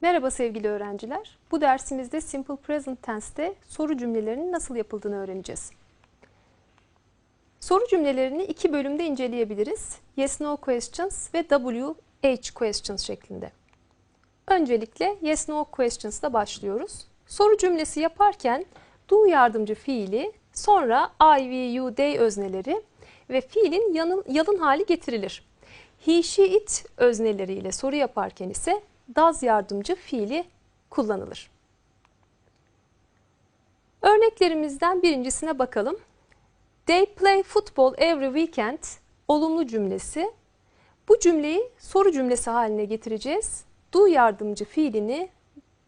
Merhaba sevgili öğrenciler. Bu dersimizde Simple Present Tense'te soru cümlelerinin nasıl yapıldığını öğreneceğiz. Soru cümlelerini iki bölümde inceleyebiliriz. Yes No Questions ve WH Questions şeklinde. Öncelikle Yes No Questions başlıyoruz. Soru cümlesi yaparken do yardımcı fiili, sonra I, we, you, they özneleri ve fiilin yanın, yalın hali getirilir. He, she, it özneleriyle soru yaparken ise does yardımcı fiili kullanılır. Örneklerimizden birincisine bakalım. They play football every weekend olumlu cümlesi. Bu cümleyi soru cümlesi haline getireceğiz. Do yardımcı fiilini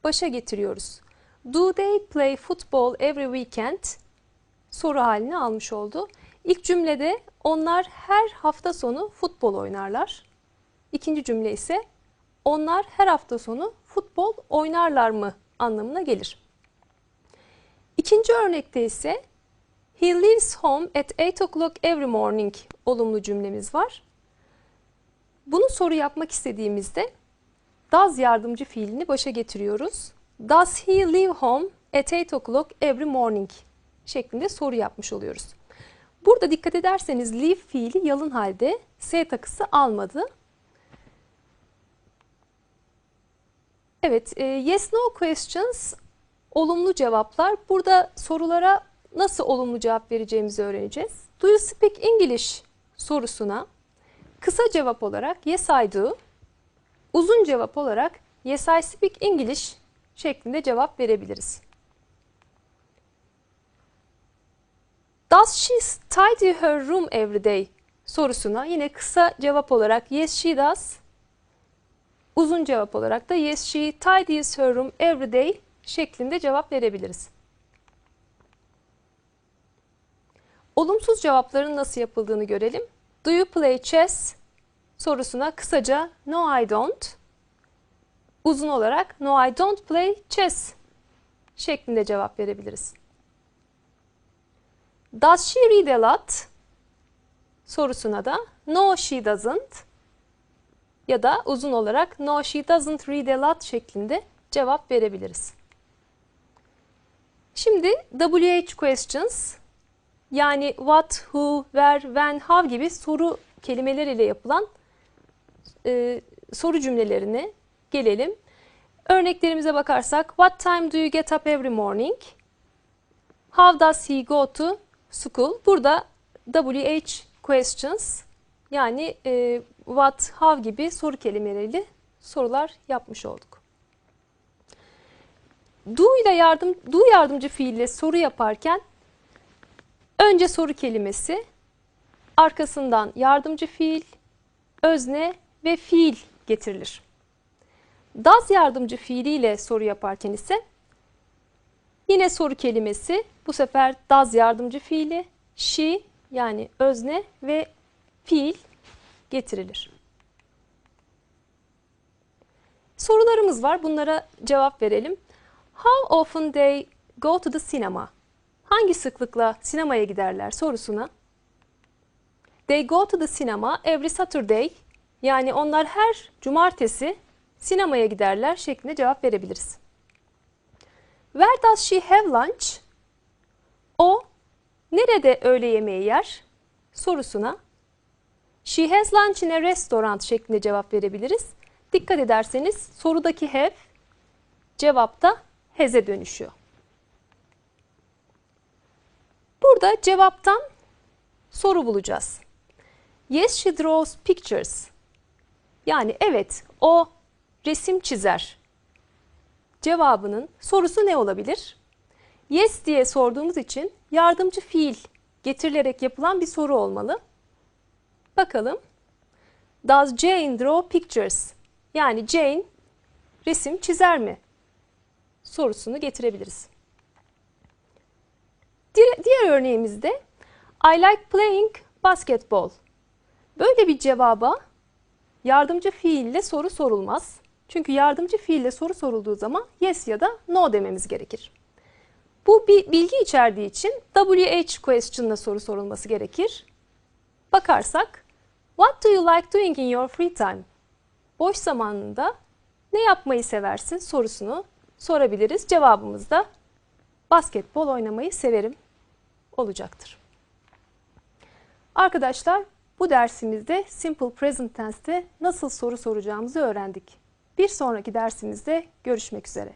başa getiriyoruz. Do they play football every weekend soru halini almış oldu. İlk cümlede onlar her hafta sonu futbol oynarlar. İkinci cümle ise onlar her hafta sonu futbol oynarlar mı anlamına gelir. İkinci örnekte ise He leaves home at 8 o'clock every morning olumlu cümlemiz var. Bunu soru yapmak istediğimizde does yardımcı fiilini başa getiriyoruz. Does he leave home at 8 o'clock every morning şeklinde soru yapmış oluyoruz. Burada dikkat ederseniz leave fiili yalın halde S takısı almadı. Evet, e, yes no questions olumlu cevaplar. Burada sorulara nasıl olumlu cevap vereceğimizi öğreneceğiz. Do you speak English sorusuna kısa cevap olarak yes I do, uzun cevap olarak yes I speak English şeklinde cevap verebiliriz. Does she tidy her room every day sorusuna yine kısa cevap olarak yes she does, uzun cevap olarak da yes she tidies her room every day şeklinde cevap verebiliriz. Olumsuz cevapların nasıl yapıldığını görelim. Do you play chess sorusuna kısaca no I don't, uzun olarak no I don't play chess şeklinde cevap verebiliriz. Does she read a lot sorusuna da no she doesn't ya da uzun olarak no she doesn't read a lot şeklinde cevap verebiliriz. Şimdi WH questions yani what, who, where, when, how gibi soru kelimeleriyle yapılan e, soru cümlelerine gelelim. Örneklerimize bakarsak what time do you get up every morning? How does he go to school? Burada WH questions yani e, what, how gibi soru kelimeleriyle sorular yapmış olduk. Do ile yardım, do yardımcı fiille soru yaparken önce soru kelimesi, arkasından yardımcı fiil, özne ve fiil getirilir. Does yardımcı fiiliyle soru yaparken ise yine soru kelimesi, bu sefer does yardımcı fiili, she yani özne ve fiil getirilir. Sorularımız var. Bunlara cevap verelim. How often they go to the cinema? Hangi sıklıkla sinemaya giderler sorusuna. They go to the cinema every Saturday. Yani onlar her cumartesi sinemaya giderler şeklinde cevap verebiliriz. Where does she have lunch? O nerede öğle yemeği yer? sorusuna She has lunch in a restaurant şeklinde cevap verebiliriz. Dikkat ederseniz sorudaki have cevapta has'e dönüşüyor. Burada cevaptan soru bulacağız. Yes, she draws pictures. Yani evet, o resim çizer. Cevabının sorusu ne olabilir? Yes diye sorduğumuz için yardımcı fiil getirilerek yapılan bir soru olmalı. Bakalım. Does Jane draw pictures? Yani Jane resim çizer mi? Sorusunu getirebiliriz. Diğer örneğimizde I like playing basketball. Böyle bir cevaba yardımcı fiille soru sorulmaz. Çünkü yardımcı fiille soru sorulduğu zaman yes ya da no dememiz gerekir. Bu bir bilgi içerdiği için WH question'la soru sorulması gerekir. Bakarsak What do you like doing in your free time? Boş zamanında Ne yapmayı seversin sorusunu sorabiliriz. Cevabımız da basketbol oynamayı severim olacaktır. Arkadaşlar bu dersimizde Simple Present Tense'te nasıl soru soracağımızı öğrendik. Bir sonraki dersimizde görüşmek üzere.